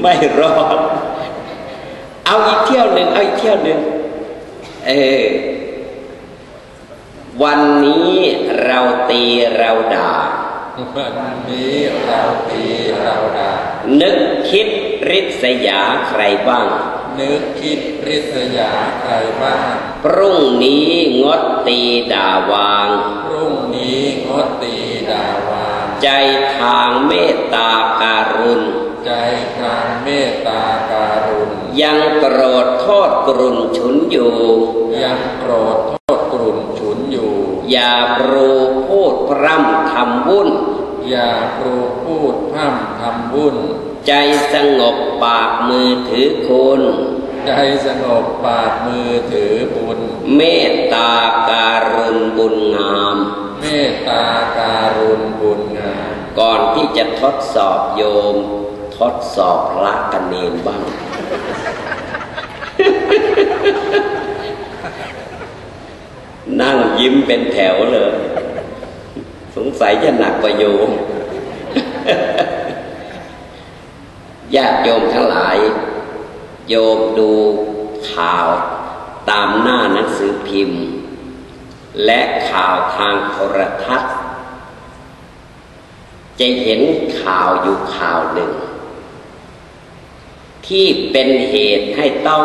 ไม่รอด เอาอีกเที่ยวหนึ่งเอาอีกเที่ยวหนึ่งเออวันนี้เราตีเราด่า วันนี้เราตีเราด่า นึกคิดริษยาใครบ้าง นึกคิดริษยาใครบ้าง พรุ่งนี้งดตีด่าวาง พรุ่งนี้งดตีด่าวาง ใจทางเมตตาการุณ ใจทางเมตตาการุณยังโกรธโทษกรุณฉุนอยู่ ยังโกรธโทษกลุ่นฉุนอยู่ อย่าปรูพูดพร่ำทำวุ่น อย่าปรูพูดพร่ำทำวุ่น ใจสงบปากมือถือคุณใจสงบปากมือถือบุญ เมตตาการุณบุญงาม เมตตาการุณบุญงาม ก่อนที่จะทดสอบโยม ทดสอบพระกันเนนบ้าง นั่งยิ้มเป็นแถวเลย สงสัยจะหนักกว่าโยมญาติโยมทั้งหลาย โยมดูข่าวตามหน้าหนังสือพิมพ์ และข่าวทางโทรทัศน์ จะเห็นข่าวอยู่ข่าวหนึ่ง ที่เป็นเหตุให้ต้อง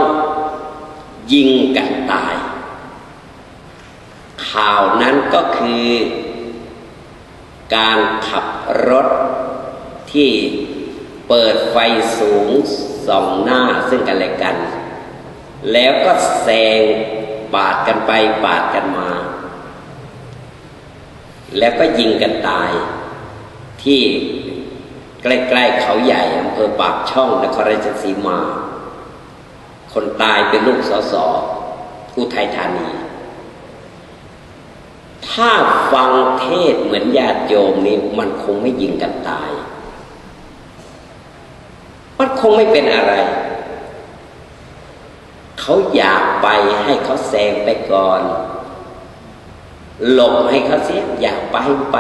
ยิงกันตาย ข่าวนั้นก็คือ การขับรถที่เปิดไฟสูงส่องหน้าซึ่งกันและกัน แล้วก็แซงปาดกันไปปาดกันมา แล้วก็ยิงกันตายที่ ใกล้ๆเขาใหญ่อำเภอปากช่องนครราชสีมา คนตายเป็นลูกสสอุทัยธานี ถ้าฟังเทศเหมือนญาติโยมนี่มันคงไม่ยิงกันตาย มันคงไม่เป็นอะไร เขาอยากไปให้เขาแซงไปก่อน หลบให้เขาเสียอยากไปไป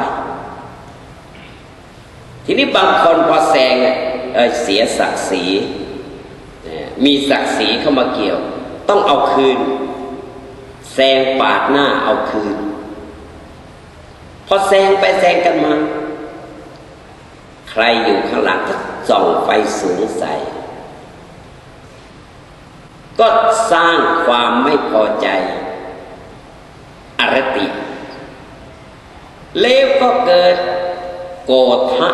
ทีนี้บางคนพอแซงเอ่อเสียศักดิ์ศรีมีศักดิ์ศรีเข้ามาเกี่ยว ต้องเอาคืน แซงปาดหน้าเอาคืน พอแซงไปแซงกันมา ใครอยู่ข้างหลังก็ส่องไฟสูงใส่ก็สร้างความไม่พอใจ อรติ เลวก็เกิด โกธะ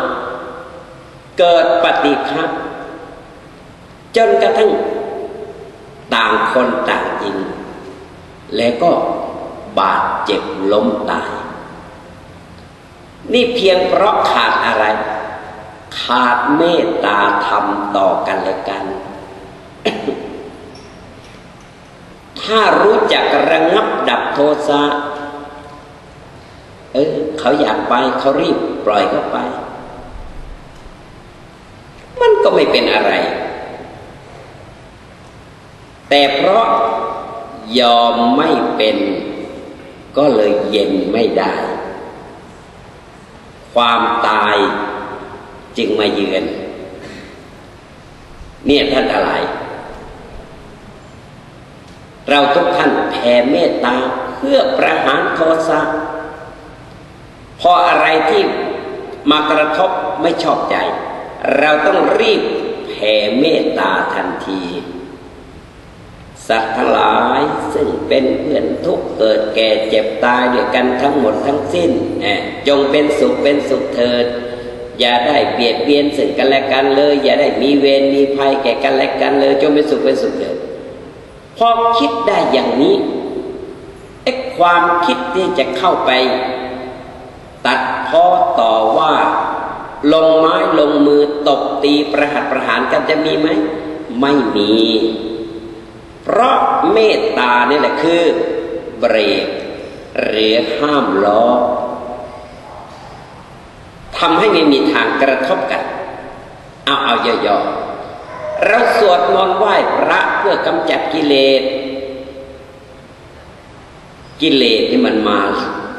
เกิดปฏิฆะจนกระทั่งต่างคนต่างยิง แล้วก็บาดเจ็บล้มตาย นี่เพียงเพราะขาดอะไร ขาดเมตตาธรรมต่อกันและกัน ถ้ารู้จักระงับดับโทสะเออเขาอยากไปเขารีบ ปล่อยเข้าไป มันก็ไม่เป็นอะไร แต่เพราะยอมไม่เป็น ก็เลยเย็นไม่ได้ ความตายจึงมาเยือน เนี่ยท่านอะไรเราทุกท่านแผ่เมตตาเพื่อประหารโทสะพออะไรที่ มากระทบไม่ชอบใจ เราต้องรีบแผ่เมตตาทันที สัตว์ทั้งหลายซึ่งเป็นเพื่อนทุกเกิดแก่เจ็บตายด้วยกันทั้งหมดทั้งสิ้นจงเป็นสุขเป็นสุขเถิด อย่าได้เบียดเบียนซึ่งกันและกันเลย อย่าได้มีเวรมีภัยแก่กันและกันเลย จงเป็นสุขเป็นสุขเถิดพอคิดได้อย่างนี้ไอ้ความคิดที่จะเข้าไป ตัดพ้อต่อว่าลงไม้ลงมือตบตีประหัตประหารกันจะมีไหม ไม่มี เพราะเมตตานี่แหละคือ เบรกหรือห้ามล้อทำให้ไม่มีทางกระทบกัน เอาเอาย่อๆเราสวดมนต์ไหว้พระเพื่อกำจัดกิเลส กิเลสที่มันมา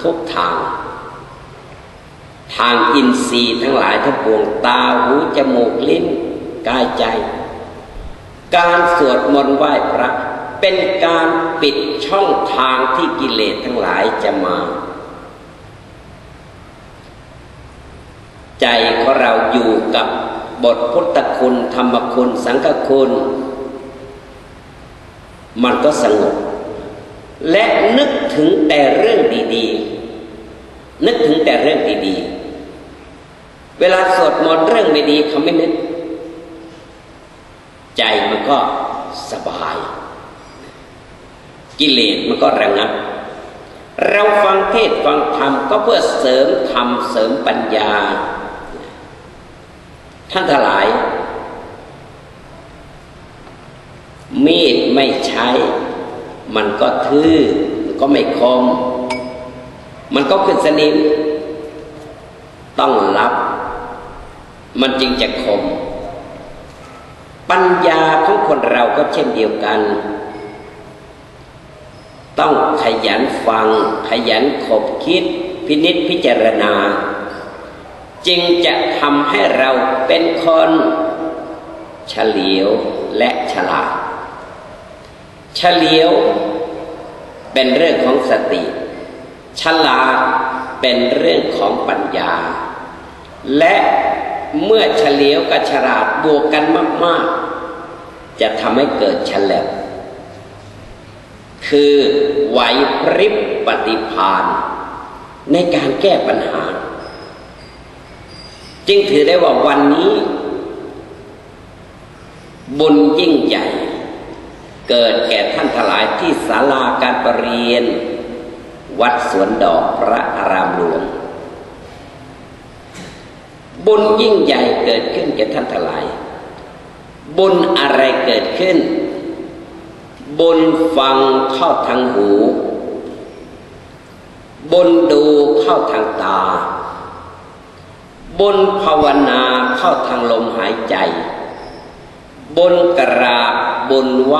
ทุกทาง ทางอินทรีย์ทั้งหลายทั้งปวงตาหูจมูกลิ้นกายใจ การสวดมนต์ไหว้พระ เป็นการปิดช่องทางที่กิเลสทั้งหลายจะมา ใจของเราอยู่กับบทพุทธคุณธรรมคุณสังฆคุณ มันก็สงบ และนึกถึงแต่เรื่องดีๆนึกถึงแต่เรื่องดีๆ เวลาสวดมนต์เรื่องไม่ดีเขาไม่นึกใจมันก็สบาย กิเลสมันก็ระงับ เราฟังเทศฟังธรรมก็เพื่อเสริมธรรมเสริมปัญญา ท่านทั้งหลาย มีดไม่ใช้ มันก็ทื่อมันก็ไม่คม มันก็ขึ้นสนิมต้องรับ มันจึงจะคม ปัญญาของคนเราก็เช่นเดียวกัน ต้องขยันฟัง ขยันขบคิด พินิษพิจารณา จึงจะทำให้เราเป็นคนเฉลียวและฉลาด เฉลียวเป็นเรื่องของสติ ฉลาดเป็นเรื่องของปัญญา และ เมื่อเฉลียวกับฉลาดบวกกันมาก ๆ จะทำให้เกิดฉลบคือไหวพริบปฏิพานในการแก้ปัญหา จึงถือได้ว่าวันนี้ บุญยิ่งใหญ่ เกิดแก่ท่านทลายที่ศาลาการประเรียน วัดสวนดอกพระอารามหลวง บุญยิ่งใหญ่เกิดขึ้นแก่ท่านทั้งหลาย บุญอะไรเกิดขึ้น บุญฟังเข้าทางหู บุญดูเข้าทางตาบนภาวนาเข้าทางลมหายใจบนกราบบนไหว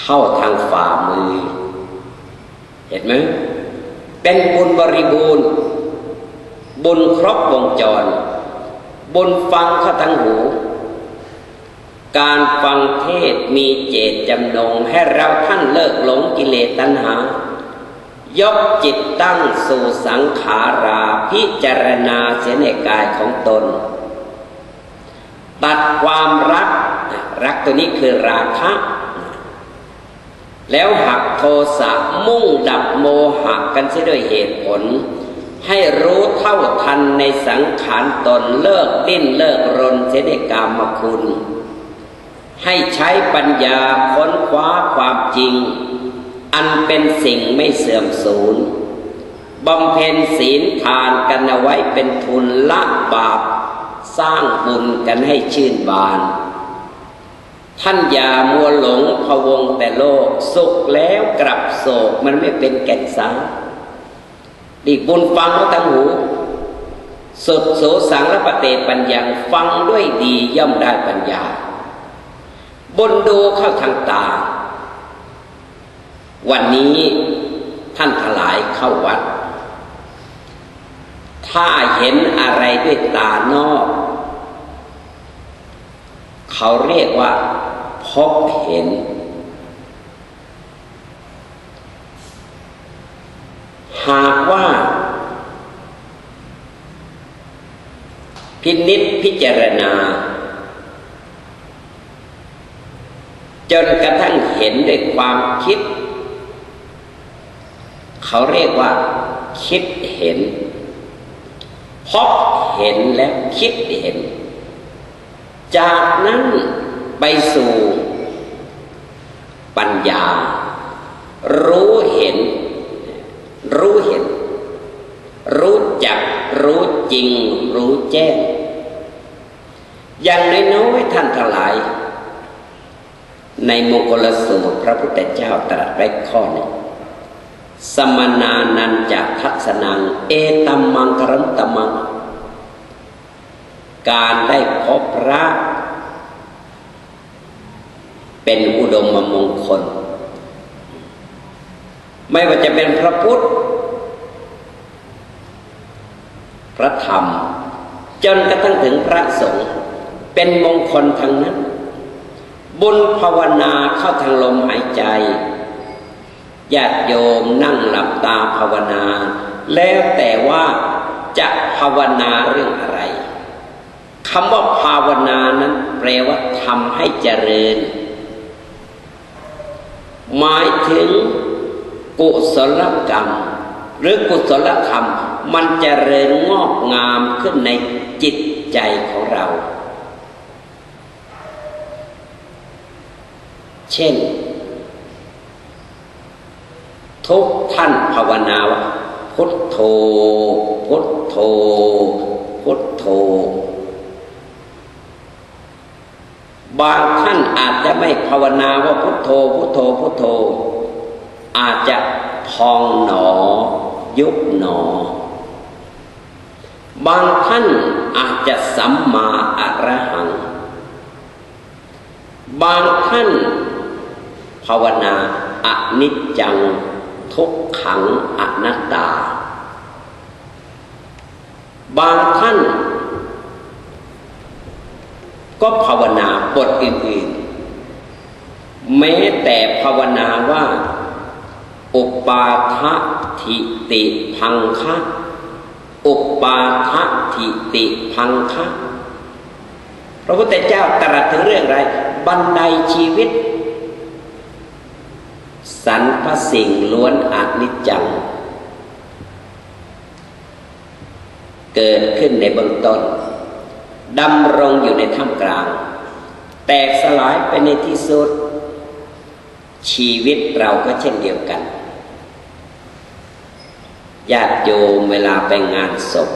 เข้าทางฝ่ามือ เห็นไหมเป็นบุญบริบูรณ์ บุญครบวงจรบุญฟังข้าทางหู การฟังเทศมีเจตจำนงให้เราท่านเลิกหลงกิเลสตัณหา ยกจิตตั้งสู่สังขาราพิจารณาเสียในกายของตน ตัดความรัก รักตัวนี้คือราคะแล้วหักโทสะมุ่งดับโมหะกันเสียด้วยเหตุผล ให้รู้เท่าทันในสังขารตนเลิกดิ้นเลิกรนเสียในกามคุณ ให้ใช้ปัญญาค้นคว้าความจริง อันเป็นสิ่งไม่เสื่อมสูญบำเพ็ญศีลทานกันเอาไว้เป็นทุนละบาป สร้างบุญกันให้ชื่นบาน ท่านอย่ามัวหลงพวงแต่โลกสุขแล้วกลับโศกมันไม่เป็นแก่นสาร ดีบุญฟังเขาตั้งหูสดโสสังและปเตปัญญาฟังด้วยดีย่อมได้ปัญญา บนดูเข้าทางตา วันนี้ท่านทลายเข้าวัด ถ้าเห็นอะไรด้วยตานอก เขาเรียกว่าพบเห็น หากว่า พินิษพิจารณา จนกระทั่งเห็นด้วยความคิด เขาเรียกว่า คิดเห็นพบเห็นและคิดเห็น จากนั้นไปสู่ ปัญญา รู้เห็นรู้เห็น รู้ จักรู้จริงรู้แจ้ง อย่างน้อยๆท่านทั้งหลาย ในมงคลสูตรพระพุทธเจ้าตรัสไว้ข้อหนึ่งสมนานันจะทัศนัง เอตัมมังครัมตมัง การได้พบพระ เป็นอุดมมงคล ไม่ว่าจะเป็นพระพุทธ พระธรรม จนกระทั่งถึงพระสงฆ์เป็นมงคลทั้งนั้น บุญภาวนาเข้าทางลมหายใจญาติโยมนั่งหลับตาภาวนา แล้วแต่ว่าจะภาวนาเรื่องอะไรคำว่าภาวนานั้น แปลว่าทำให้เจริญ หมายถึงกุศลกรรม หรือกุศลธรรม มันจเจริญงอกงามขึ้นในจิตใจของเรา เช่น ทุกท่านภาวนาว่าพุทโธ พุทโธ พุทโธ บางท่านอาจจะไม่ภาวนาว่าพุทโธ พุทโธ พุทโธ อาจจะพองหนอ ยุบหนอ บางท่านอาจจะสัมมาอรหัง บางท่านภาวนาอนิจจัง ทุกขังอนัตตา บางท่าน ก็ภาวนาบทอื่นๆ แม้แต่ภาวนาว่า อุปาทะทิติพังคะ อุปาทะทิติพังคะพระพุทธเจ้าตรัสถึงเรื่องอะไร บันไดชีวิต สรรพสิ่งล้วนอนิจจัง เกิดขึ้นในเบื้องต้นดำรงอยู่ในท่ามกลาง แตกสลายไปในที่สุด ชีวิตเราก็เช่นเดียวกัน ญาติโยมเวลาไปงานศพ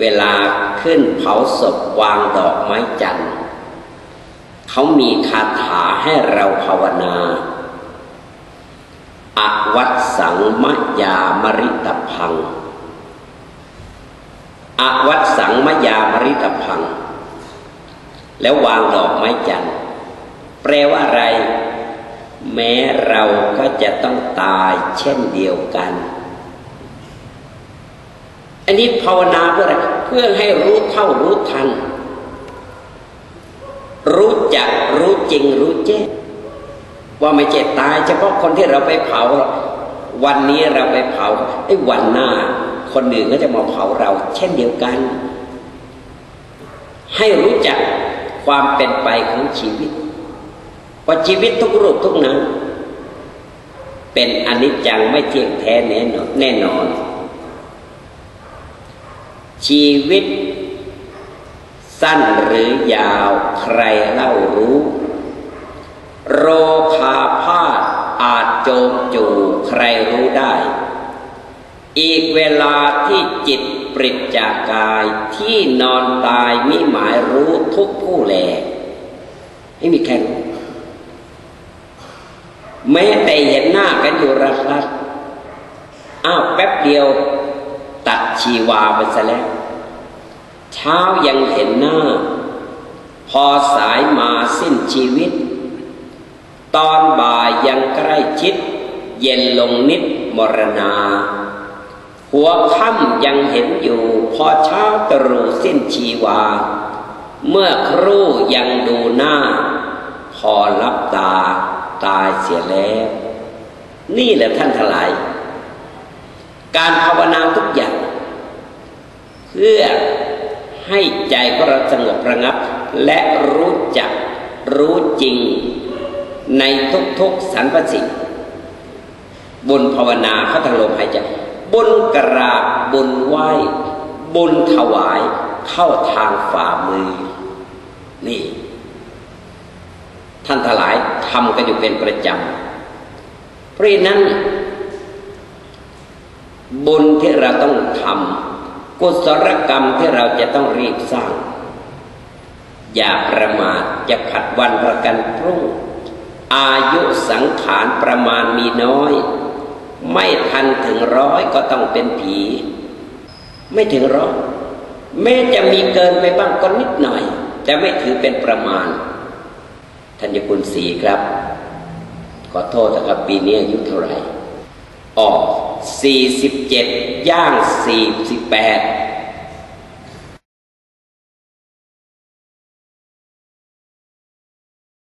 เวลาขึ้นเผาศพวางดอกไม้จันทร์เขามีคาถาให้เราภาวนาอวัตสังมยามริตพังอวัตสังมยามริตพัง แล้ววางดอกไม้จันทร์แปลว่าอะไร แม้เราก็จะต้องตายเช่นเดียวกัน อันนี้ภาวนาเพื่ออะไรเพื่อให้รู้เท่ารู้ทัน รู้จักรู้จริงรู้แจ้งว่าไม่เจ็ตายเฉพาะคนที่เราไปเผาวันนี้เราไปเผาไอ้วันหน้า คนอื่นก็จะมาเผาเรา เช่นเดียวกัน ให้รู้จักความเป็นไปของชีวิต ว่าชีวิตทุกรูปทุกนามเป็นอนิจจังไม่เที่ยงแท้แน่นอนแน่นอน ชีวิต สั้นหรือยาวใครเล่ารู้ โรคาพาธอาจโจมจูใครรู้ได้ อีกเวลาที่จิตปริจจากกายที่นอนตายมิหมายรู้ทุกผู้แลไม่มีใครรู้ แม้แต่เห็นหน้ากันอยู่รัดรัดอ้าวแป๊บเดียว ตัดชีวาไปซะแล้วเช้ายังเห็นหน้า พอสายมาสิ้นชีวิต ตอนบ่ายยังใกล้ชิด เย็นลงนิดมรณา หัวค่ำยังเห็นอยู่ พอเช้าตรู่สิ้นชีวา เมื่อครู่ยังดูหน้า พอรับตา ตายเสียแล้ว นี่แหละท่านทั้งหลาย การภาวนาทุกอย่าง เพื่อให้ใจของเราสงบระงับ และรู้จักรู้จริงในทุกๆสรรพสิ่งบุญภาวนาเขาทางลมหายใจบุญกราบบุญไหว้บุญถวายเข้าทางฝ่ามือ นี่ ท่านทลาย ทำกันอยู่เป็นประจำเพราะนั้น บุญที่เราต้องทำกุศลกรรมที่เราจะต้องรีบสร้าง อย่าประมาทจะผัดวันประกันพรุ่ง อายุสังขารประมาณมีน้อย ไม่ทันถึงร้อยก็ต้องเป็นผี ไม่ถึงร้อยแม้จะมีเกินไปบ้างก็นิดหน่อยจะไม่ถือเป็นประมาณ ท่านยคุณสีครับ ขอโทษนะครับปีนี้อายุเท่าไหร่อ๋อสี่สิบเจ็ดย่างสี่สิบแปด